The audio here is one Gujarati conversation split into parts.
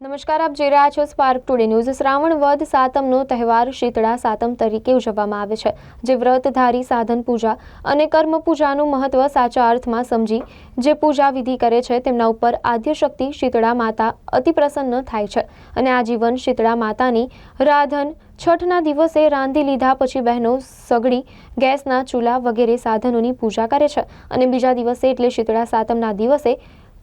નમસ્કાર, આપ જોઈ રહ્યા છો સ્પાર્ક ટુડે ન્યૂઝ શ્રાવણ વદ સાતમનો તહેવાર શીતળા સાતમ તરીકે ઉજવવામાં આવે છે, જે વ્રતધારી, સાધન પૂજા અને કર્મ પૂજાનું મહત્વ સાચા અર્થમાં સમજી જે પૂજા વિધિ કરે છે, તેમના ઉપર આદ્ય શક્તિ શીતળા માતા અતિ પ્રસન્ન થાય છે અને આજીવન શીતળા માતાની રાધન છઠના દિવસે રાંધી લીધા પછી બહેનો સગડી, ગેસના ચૂલા વગેરે સાધનોની પૂજા કરે છે અને બીજા દિવસે એટલે શીતળા સાતમના દિવસે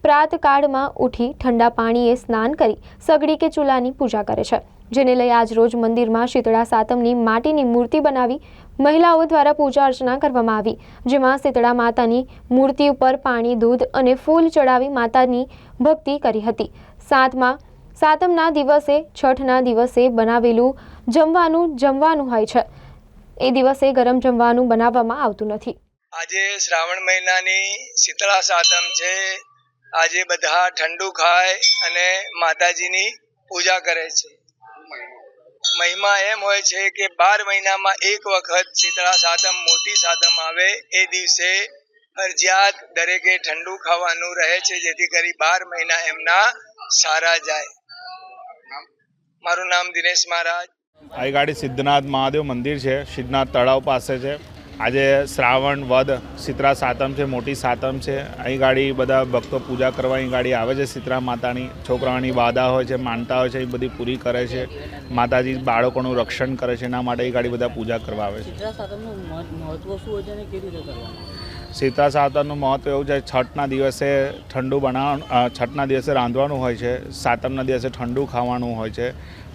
પ્રાતકાળમાં ઉઠી ઠંડા પાણીએ સ્નાન કરી સગડી કે ચૂલાની પૂજા કરે છે. જેને લઈ આજ રોજ મંદિરમાં શીતળા સાતમની માટીની મૂર્તિ બનાવી મહિલાઓ દ્વારા પૂજા અર્ચના કરવામાં આવી, જેમાં શીતળા માતાની મૂર્તિ ઉપર પાણી, દૂધ અને ફૂલ ચડાવી માતાની ભક્તિ કરી હતી. સાતમા, સાતમના દિવસે, છઠના દિવસે બનાવેલું જમવાનું જમવાનું હોય છે. એ દિવસે ગરમ જમવાનું બનાવવામાં આવતું નથી. આજે શ્રાવણ મહિનાની શીતળા સાતમ છે. આજે બધા ઠંડુ ખાય અને માતાજીની પૂજા કરે છે. મહિમા એમ હોય છે કે બાર મહિનામાં એક વખત શીતળા સાતમ, મોટી સાતમ આવે એ દિવસે ફરજિયાત દરેકે ઠંડુ ખાવાનું રહે છે, જેથી કરી બાર મહિના એમના સારા જાય. મારું નામ દિનેશ મહારાજ. આ ગાડી સિદ્ધનાથ મહાદેવ મંદિર છે. સિદ્ધનાથ તળાવ પાસે છે. આજે શ્રાવણ, વદ શીતળા સાતમ છે, મોટી સાતમ છે. અહીં ગાડી બધા ભક્તો પૂજા કરવા અહીં ગાડી આવે છે શીતળા માતાની. છોકરાઓની વાદા હોય છે, માનતા હોય છે, એ બધી પૂરી કરે છે. માતાજી બાળકોનું રક્ષણ કરે છે, એના માટે એ ગાડી બધા પૂજા કરવા આવે છે. શીતળા સાતમનું મહત્વ એવું છે છઠના દિવસે ઠંડુ બનાવવાનું છઠના દિવસે રાંધવાનું હોય છે સાતમના દિવસે ઠંડુ ખાવાનું હોય છે.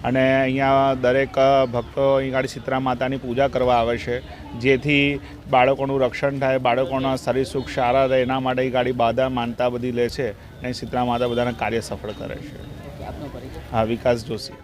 અને અહીંયા દરેક ભક્તો અહીં ગાડી શીતળા માતાની પૂજા કરવા આવે છે જેથી બાળકોનું રક્ષણ થાય બાળકોના શરીર સુખ સારા રહે એના માટે એ ગાડી બાધા માનતા બધી લે છે. અને શીતળા માતા બધાના કાર્ય સફળ કરે છે. હા વિકાસ જોશી.